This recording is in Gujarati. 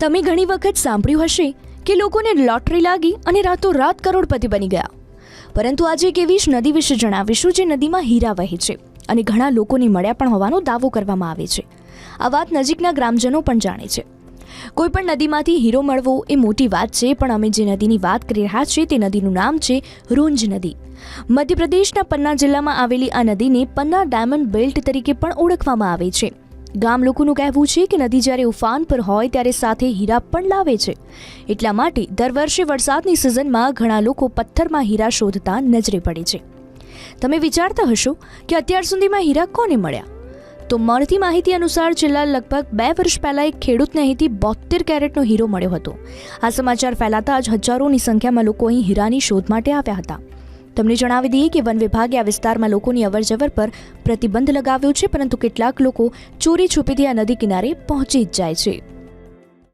તમે ઘણી વખત સાંભળ્યું હશે કે લોકોને લોટરી લાગી અને રાતોરાત કરોડપતિ બની ગયા. પરંતુ આજે એક એવી જ નદી વિશે જણાવીશું જે નદીમાં હીરા વહે છે અને ઘણા લોકોને મળ્યા પણ હોવાનો દાવો કરવામાં આવે છે. આ વાત નજીકના ગ્રામજનો પણ જાણે છે. કોઈ પણ નદીમાંથી હીરો મળવો એ મોટી વાત છે, પણ અમે જે નદીની વાત કરી રહ્યા છીએ તે નદીનું નામ છે રૂંજ નદી. મધ્યપ્રદેશના પન્ના જિલ્લામાં આવેલી આ નદીને પન્ના ડાયમંડ બેલ્ટ તરીકે પણ ઓળખવામાં આવે છે. ગામ લોકોનું કહેવું છે કે નદી જ્યારે ઉફાન પર હોય ત્યારે સાથે હીરા પણ લાવે છે. એટલા માટે દર વર્ષે વરસાદની સિઝનમાં ઘણા લોકો પથ્થરમાં હીરા શોધતા નજરે પડે છે. તમે વિચારતા હશો કે અત્યાર સુધીમાં હીરા કોને મળ્યા? તો મળતી માહિતી અનુસાર છેલ્લા લગભગ બે વર્ષ પહેલા એક ખેડૂતને અહીંથી બોતેર કેરેટનો હીરો મળ્યો હતો. આ સમાચાર ફેલાતા જ હજારોની સંખ્યામાં લોકો અહીં હીરાની શોધ માટે આવ્યા હતા. તમને જણાવી દઈએ કે વન વિભાગે આ વિસ્તારમાં લોકોની અવરજવર પર પ્રતિબંધ લગાવ્યો છે, પરંતુ કેટલાક લોકો ચોરી છુપીથી આ નદી કિનારે પહોંચી જ જાય છે.